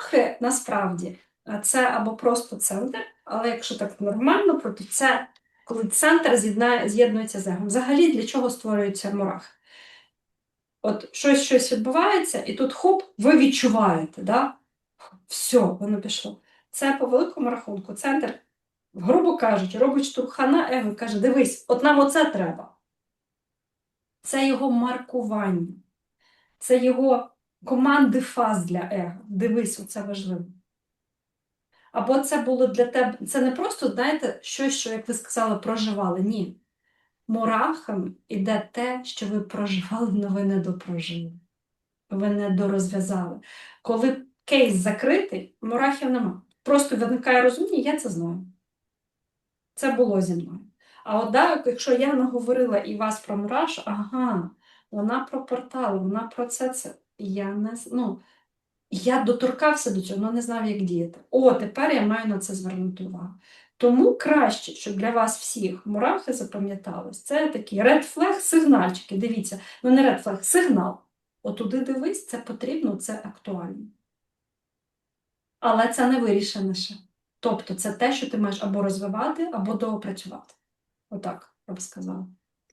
Мурахи насправді це або просто центр, але якщо так нормально, то це коли центр з'єднується з егом. Взагалі для чого створюються мурахи? От щось щось відбувається, і тут хоп, ви відчуваєте, да? все, воно пішло. Це по великому рахунку центр, грубо кажучи, робить штурхана его і каже: дивись, от нам оце треба. Це його маркування, це його команди фаз для его. Дивись, оце важливо. Або це було для тебе, це не просто, знаєте, щось, що, як ви сказали, проживали. Ні. Мурахам іде те, що ви проживали, але ви не допрожили. Ви не дорозв'язали. Коли кейс закритий, мурахів нема. Просто виникає розуміння, я це знаю. Це було зі мною. А от да, якщо я наговорила і вас про мураш, ага, вона про портали, вона про це. це. Я не ну, я доторкався до цього, але не знав, як діяти. О, тепер я маю на це звернути увагу. Тому краще, щоб для вас всіх мурахи запам'ятались. Це такі flag сигнальчики. Дивіться, ну не red flag, сигнал. Отуди дивись, це потрібно, це актуально. Але це не вирішене ще. Тобто це те, що ти маєш або розвивати, або доопрацювати. Отак, я б сказала.